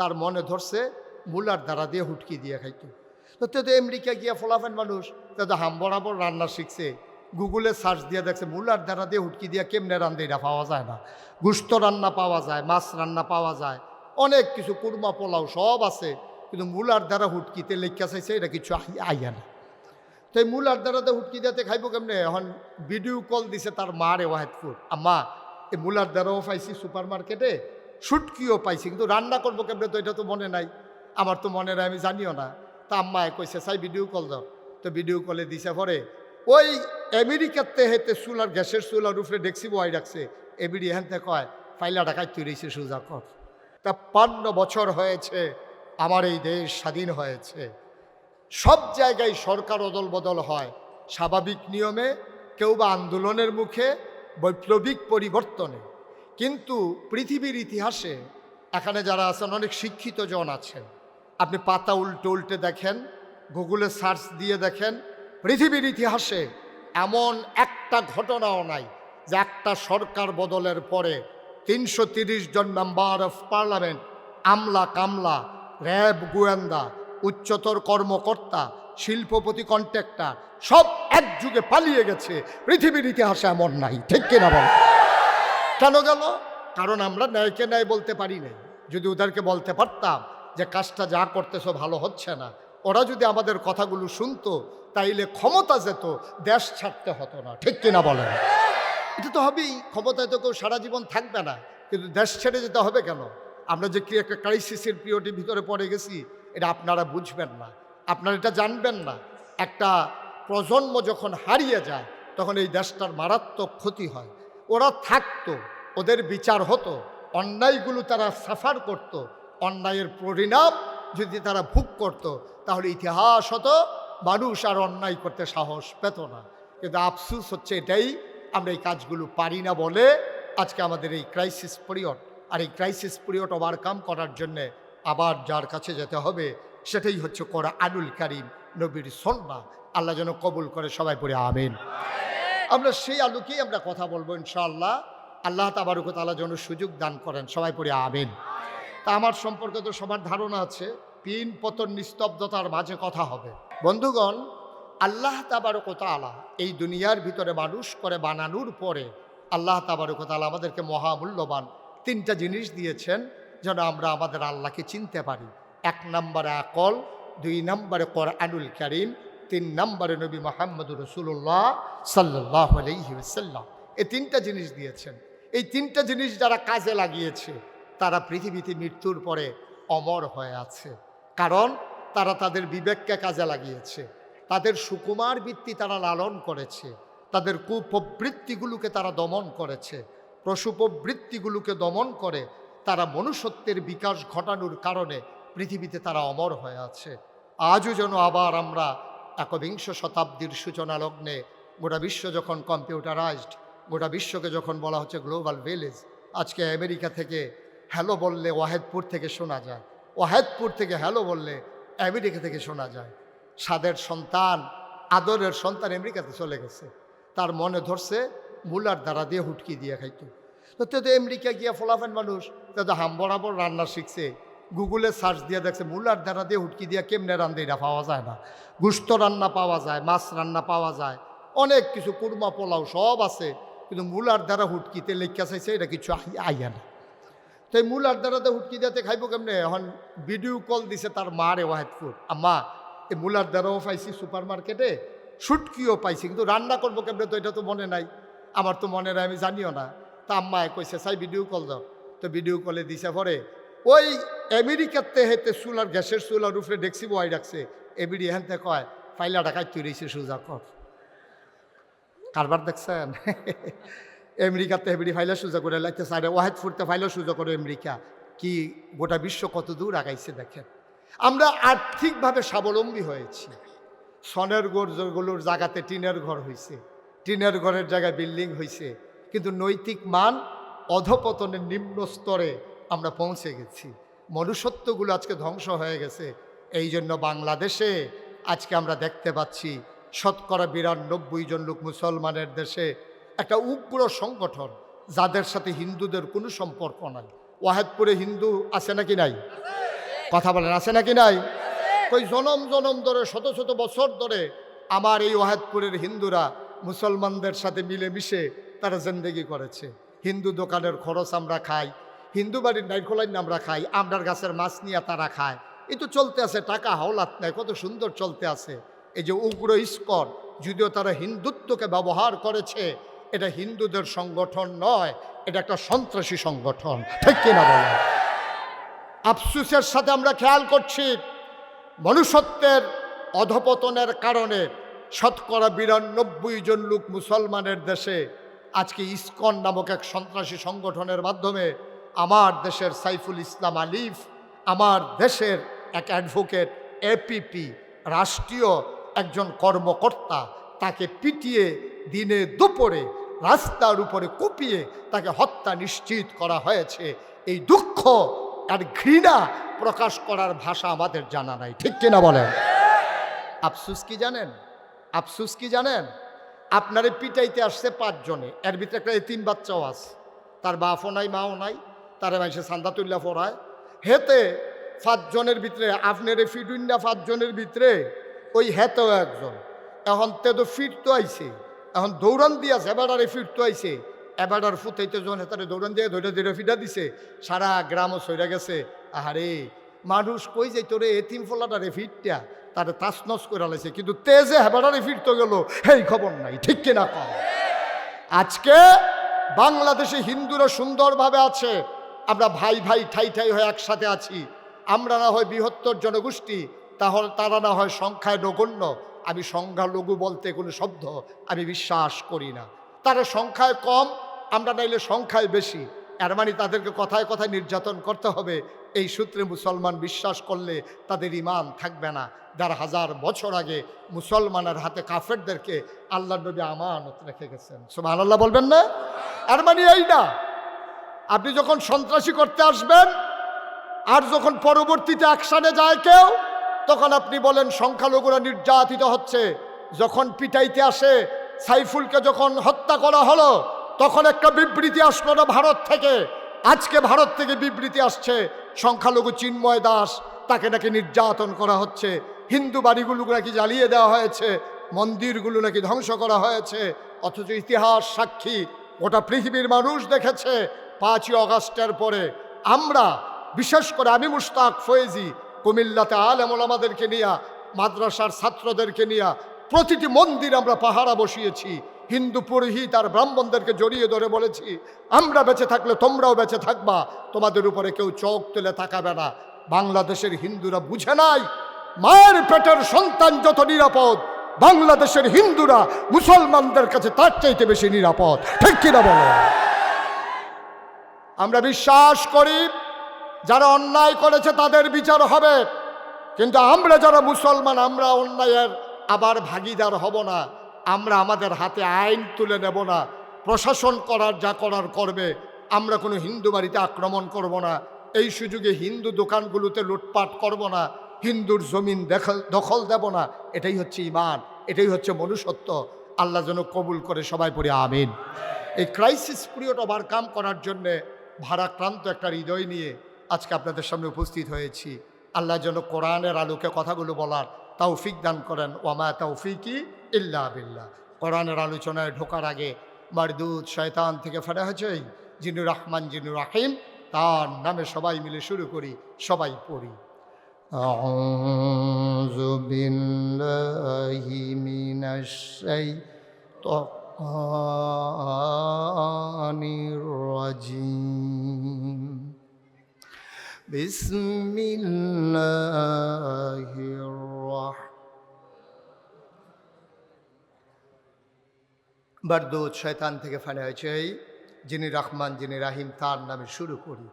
তার মনে ধরছে, মুলার দ্বারা দিয়ে হুটকি দিয়ে খাইতো। তো তো তো আমেরিকা গিয়া ফলাফেন মানুষ, তো তো হাম বরাবর রান্না শিখছে। গুগলে সার্চ দিয়ে দেখছে, মুলার দ্বারা দিয়ে হুটকি দিয়া কেমনে রান্ধে এটা পাওয়া যায় না। গুস্ত রান্না পাওয়া যায়, মাছ রান্না পাওয়া যায়, অনেক কিছু, কুরমা, পোলাও সব আছে, কিন্তু মুলার দ্বারা হুটকিতে লেখা চাইছে, এটা কিছু আই- আইয়া না। তো এই মুলার দ্বারা তো হুটকি দিতে খাইব কেমনে? এখন ভিডিও কল দিছে তার মারে ওয়াহেদপুর। আম্মা, এই মুলার দ্বারাও পাইছি সুপার মার্কেটে শুটকিও পাইছি, কিন্তু রান্না করব কেমনে তো এটা তো মনে নাই। আমার তো মনে নাই, আমি জানিও না। তা আম্মায় কইছে, চাই ভিডিও কল দাও। তো ভিডিও কলে দিছে পরে, ওই আমেরিকাতে হেতে চুলার গ্যাসের চুলার উপরে ডেক্সি বয় রাখছে। এবিডি হেনতে কয় ফাইলা টাকায় তৈরিছে সুজা কর। তা পান্ন বছর হয়েছে, আমার এই দেশ স্বাধীন হয়েছে। সব জায়গায় সরকার অদল বদল হয়, স্বাভাবিক নিয়মে, কেউ বা আন্দোলনের মুখে, বৈপ্লবিক পরিবর্তনে। কিন্তু পৃথিবীর ইতিহাসে এখানে যারা আছেন, অনেক শিক্ষিত জন আছেন। আপনি পাতা উল্টে উল্টে দেখেন, গুগলে সার্চ দিয়ে দেখেন, পৃথিবীর ইতিহাসে এমন একটা ঘটনাও নাই যে একটা সরকার বদলের পরে তিনশো জন মেম্বার অফ পার্লামেন্ট, আমলা কামলা, র্যাব গোয়েন্দা, উচ্চতর কর্মকর্তা, শিল্পপতি কন্ট্রাক্টর, সব এক যুগে পালিয়ে গেছে। পৃথিবীর ইতিহাসে এমন নাই, ঠিক কিনা বল কেন গেল, কারণ আমরা ন্যায়কে ন্যায় বলতে পারি নাই। যদি ওদেরকে বলতে পারতাম যে কাজটা যা করতেছো ভালো হচ্ছে না, ওরা যদি আমাদের কথাগুলো শুনতো, তাইলে ক্ষমতা যেত, দেশ ছাড়তে হতো না। ঠিক কিনা বলেন? এটা তো হবেই, ক্ষমতায় তো কেউ সারা জীবন থাকবে না, কিন্তু দেশ ছেড়ে যেতে হবে কেন? আমরা যে একটা ক্রাইসিসের পিরিয়ডের ভিতরে পড়ে গেছি, এটা আপনারা বুঝবেন না, আপনারা এটা জানবেন না। একটা প্রজন্ম যখন হারিয়ে যায়, তখন এই দেশটার মারাত্মক ক্ষতি হয়। ওরা থাকতো, ওদের বিচার হতো, অন্যায়গুলো তারা সাফার করত, অন্যায়ের পরিণাম যদি তারা ভোগ করত, তাহলে ইতিহাস হতো, মানুষ আর অন্যায় করতে সাহস পেত না। কিন্তু আফসুস হচ্ছে এটাই, আমরা এই কাজগুলো পারি না বলে আজকে আমাদের এই ক্রাইসিস পিরিয়ড আর এই ক্রাইসিস পিরিয়ড ওভারকাম করার জন্যে আবার যার কাছে যেতে হবে, সেটাই হচ্ছে করা আনুল কারিম, নবীর সন্না আল্লাহ যেন কবুল করে সবাই পড়ে আমিন। আমরা সেই আলোকেই আমরা কথা বলব, ইনশাআল্লাহ। আল্লাহ তাবারুক তালা যেন সুযোগ দান করেন। সবাই পড়ে আমিন। তা আমার সম্পর্কে তো সবার ধারণা আছে পিন পতন নিস্তব্ধতার মাঝে কথা হবে। বন্ধুগণ, আল্লাহ তাবারক তালা এই দুনিয়ার ভিতরে মানুষ করে বানানোর পরে আল্লাহ তাবারক তালা আমাদেরকে মহামূল্যবান তিনটা জিনিস দিয়েছেন যেন আমরা আমাদের আল্লাহকে চিনতে পারি। এক নম্বরে আকল, দুই নম্বরে কোরআনুল করিম তিন নম্বরে নবী মোহাম্মদ রসুল্লাহ সাল্লাহ আলহিসাল্লাম এই তিনটা জিনিস দিয়েছেন। এই তিনটা জিনিস যারা কাজে লাগিয়েছে, তারা পৃথিবীতে মৃত্যুর পরে অমর হয়ে আছে। কারণ তারা তাদের বিবেককে কাজে লাগিয়েছে। তাদের সুকুমার বৃত্তি তারা লালন করেছে। তাদের কুপ্রবৃত্তিগুলোকে তারা দমন করেছে। প্রসূপবৃত্তিগুলোকে দমন করে তারা মনুষ্যত্বের বিকাশ ঘটানোর কারণে পৃথিবীতে তারা অমর হয়ে আছে। আজও যেন আবার আমরা একবিংশ শতাব্দীর সূচনা লগ্নে গোটা বিশ্ব যখন কম্পিউটারাইজড গোটা বিশ্বকে যখন বলা হচ্ছে গ্লোবাল ভিলেজ আজকে আমেরিকা থেকে হ্যালো বললে ওয়াহেদপুর থেকে শোনা যায়। ওয়াহেদপুর থেকে হ্যালো বললে আমেরিকা থেকে শোনা যায়। সাদের সন্তান, আদরের সন্তান আমেরিকাতে চলে গেছে। তার মনে ধরছে মুলার দ্বারা দিয়ে হুটকি দিয়ে খাইতো। তো তো আমেরিকা গিয়া ফলাফেন মানুষ তো হাম বরাবর রান্না শিখছে। গুগলে সার্চ দিয়ে দেখছে, মুলার দ্বারা দিয়ে হুটকি দিয়ে কেমনে রান্ধে এটা পাওয়া যায় না। গুস্ত রান্না পাওয়া যায়, মাছ রান্না পাওয়া যায়, অনেক কিছু, কুরমা, পোলাও সব আছে, কিন্তু মুলার দ্বারা হুটকিতে লেখা চাইছে, এটা কিছু আই- আইয়া না। তো এই মুলার দ্বারা তো হুটকি দিতে খাইব কেমনে? এখন ভিডিও কল দিছে তার মারে ওয়াহেদপুর। আম্মা, এই মুলার দ্বারাও পাইছি সুপার মার্কেটে শুটকিও পাইছি, কিন্তু রান্না করব কেমনে তো এটা তো মনে নাই। আমার তো মনে নাই, আমি জানিও না। তা আম্মায় কইছে, চাই ভিডিও কল দাও। তো ভিডিও কলে দিছে পরে, ওই আমেরিকাতে হেতে চুলার গ্যাসের চুলার উপরে ডেক্সি বয় রাখছে। এবিডি হেনতে কয়, ফাইলা টাকায় তৈরিছে সুজা কর কারবার দেখছেন? আমেরিকাতে হেবিডি ফাইলা সুজা করে লাগছে সাইডে ওয়াহেদ ফুরতে ফাইলা সুজা করে আমেরিকা। কি গোটা বিশ্ব কত দূর আগাইছে দেখেন। আমরা আর্থিকভাবে স্বাবলম্বী হয়েছি। সনের গরগুলোর জায়গাতে টিনের ঘর হয়েছে টিনের ঘরের জায়গায় বিল্ডিং হয়েছে কিন্তু নৈতিক মান অধপতনের নিম্ন স্তরে আমরা পৌঁছে গেছি। মনুষ্যত্বগুলো আজকে ধ্বংস হয়ে গেছে। এই জন্য বাংলাদেশে আজকে আমরা দেখতে পাচ্ছি শতকরা বিরানব্বই জন লোক মুসলমানের দেশে একটা উগ্র সংগঠন, যাদের সাথে হিন্দুদের কোনো সম্পর্ক নাই। ওয়াহেদপুরে হিন্দু আছে নাকি নাই? কথা বলেন, আছে নাকি নাই? ওই জনম জনম ধরে, শত শত বছর ধরে আমার এই ওয়াহেদপুরের হিন্দুরা মুসলমানদের সাথে মিলেমিশে তারা জিন্দেগি করেছে। হিন্দু দোকানের খরচ আমরা খাই হিন্দু বাড়ির নাইকলাইন আমরা খাই আমরার গাছের মাছ নিয়ে তারা খায়। এই তো চলতে আছে, টাকা হাওলাত নেয় কত সুন্দর চলতে আছে। এই যে উগ্র ইস্কর যদিও তারা হিন্দুত্বকে ব্যবহার করেছে, এটা হিন্দুদের সংগঠন নয়, এটা একটা সন্ত্রাসী সংগঠন। ঠিক কিনা বলেন? আফসুসের সাথে আমরা খেয়াল করছি, মনুষ্যত্বের অধপতনের কারণে শতকরা বিরানব্বই জন লোক মুসলমানের দেশে আজকে ইস্কন নামক এক সন্ত্রাসী সংগঠনের মাধ্যমে আমার দেশের সাইফুল ইসলাম আলিফ, আমার দেশের এক অ্যাডভোকেট এপিপি রাষ্ট্রীয় একজন কর্মকর্তা, তাকে পিটিয়ে দিনে দুপুরে রাস্তার উপরে কুপিয়ে তাকে হত্যা নিশ্চিত করা হয়েছে। এই দুঃখ, আর ঘৃণা প্রকাশ করার ভাষা আমাদের জানা নাই। ঠিক কিনা বলেন? আফসুস কি জানেন? আফসুস কি জানেন? আপনারে পিটাইতে আসছে পাঁচজনে। এর ভিতরে একটা এতিম বাচ্চাও আছে। তার বাপও নাই, মাও নাই। তারে মাইসে সান্দা তুল্লা পড়ায় হেতে পাঁচজনের ভিতরে, আপনার ফিডুন্না পাঁচজনের ভিতরে, ওই হেতেও একজন। এখন তে তো ফিট তো আইছে। এখন দৌড়ান দিয়াছে এবার আর ফিট তো আইছে। এবার আর ফুটাইতে যখন হেতারে দৌড়ান দিয়ে ধৈর্য ধৈর্য ফিটা দিছে, সারা গ্রামও সইরা গেছে। আহারে, মানুষ কই যাই তোরে এতিম ফিটটা তারে তাসনস করে লাইছে। কিন্তু তেজে হেবাটারে ফিরতে গেল, হেই খবর নাই, ঠিক কিনা কম আজকে বাংলাদেশে হিন্দুরা সুন্দরভাবে আছে। আমরা ভাই ভাই ঠাই ঠাই হয়ে একসাথে আছি। আমরা না হয় বৃহত্তর জনগোষ্ঠী, তাহলে তারা না হয় সংখ্যায় নগণ্য। আমি সংখ্যালঘু বলতে কোনো শব্দ, আমি বিশ্বাস করি না। তারা সংখ্যায় কম, আমরা নাইলে সংখ্যায় বেশি। এর মানে তাদেরকে কথায় কথায় নির্যাতন করতে হবে। এই সূত্রে মুসলমান বিশ্বাস করলে তাদের ইমান থাকবে না। যার হাজার বছর আগে মুসলমানের হাতে কাফেরদেরকে আল্লাহ নবী আমানত রেখে গেছেন। সুমান আল্লাহ বলবেন না? এর মানে এই না আপনি যখন সন্ত্রাসী করতে আসবেন, আর যখন পরবর্তীতে অ্যাকশানে যায় কেউ, তখন আপনি বলেন সংখ্যালঘুরা নির্যাতিত হচ্ছে। যখন পিটাইতে আসে, সাইফুলকে যখন হত্যা করা হলো, তখন একটা বিবৃতি আসলো না ভারত থেকে। আজকে ভারত থেকে বিবৃতি আসছে, সংখ্যালঘু চিন্ময় দাস, তাকে নাকি নির্যাতন করা হচ্ছে। হিন্দু বাড়িগুলো নাকি জ্বালিয়ে দেওয়া হয়েছে, মন্দিরগুলো নাকি ধ্বংস করা হয়েছে। অথচ ইতিহাস সাক্ষী, গোটা পৃথিবীর মানুষ দেখেছে পাঁচই অগাস্টের পরে আমরা, বিশেষ করে আমি মুশতাক ফয়েজি, কুমিল্লাতে আলেমল আমাদেরকে নিয়ে, মাদ্রাসার ছাত্রদেরকে নিয়ে প্রতিটি মন্দির আমরা পাহারা বসিয়েছি। হিন্দু পুরোহিত আর ব্রাহ্মণদেরকে জড়িয়ে ধরে বলেছি, আমরা বেঁচে থাকলে তোমরাও বেঁচে থাকবা, তোমাদের উপরে কেউ চোখ তুলে তাকাবে না। বাংলাদেশের হিন্দুরা বুঝে নাই, মায়ের পেটের সন্তান যত নিরাপদ, বাংলাদেশের হিন্দুরা মুসলমানদের কাছে তার চাইতে বেশি নিরাপদ। ঠিক কিনা বলো? আমরা বিশ্বাস করি, যারা অন্যায় করেছে তাদের বিচার হবে। কিন্তু আমরা যারা মুসলমান, আমরা অন্যায়ের আবার ভাগিদার হব না। আমরা আমাদের হাতে আইন তুলে নেব না। প্রশাসন করার, যা করার করবে, আমরা কোনো হিন্দু বাড়িতে আক্রমণ করব না। এই সুযোগে হিন্দু দোকানগুলোতে লুটপাট করব না। হিন্দুর জমিন দখল দেব না। এটাই হচ্ছে ইমান এটাই হচ্ছে মনুষ্যত্ব। আল্লাহ যেন কবুল করে সবাই পড়ে, আমিন। এই ক্রাইসিস পিরিয়ড ওভারকাম করার জন্যে ভারাক্রান্ত একটা হৃদয় নিয়ে আজকে আপনাদের সামনে উপস্থিত হয়েছি আল্লাহ যেন কোরআনের আলোকে কথাগুলো বলার তৌফিক দান করেন ওয়ামা তৌফিকি ইল্লা বিল্লাহ কোরআনের আলোচনায় ঢোকার আগে মারদুদ শয়তান থেকে ফেরা হয়েছে জিনুর রহমান জিনুর রাহিম তার নামে সবাই মিলে শুরু করি সবাই পড়ি أعوذ بالله من الشيطان الرجيم بسم الله الرحمن বারদুদ শয়তান থেকে ফানে হয়েছে যিনি রহমান যিনি রাহিম তার নামে শুরু করি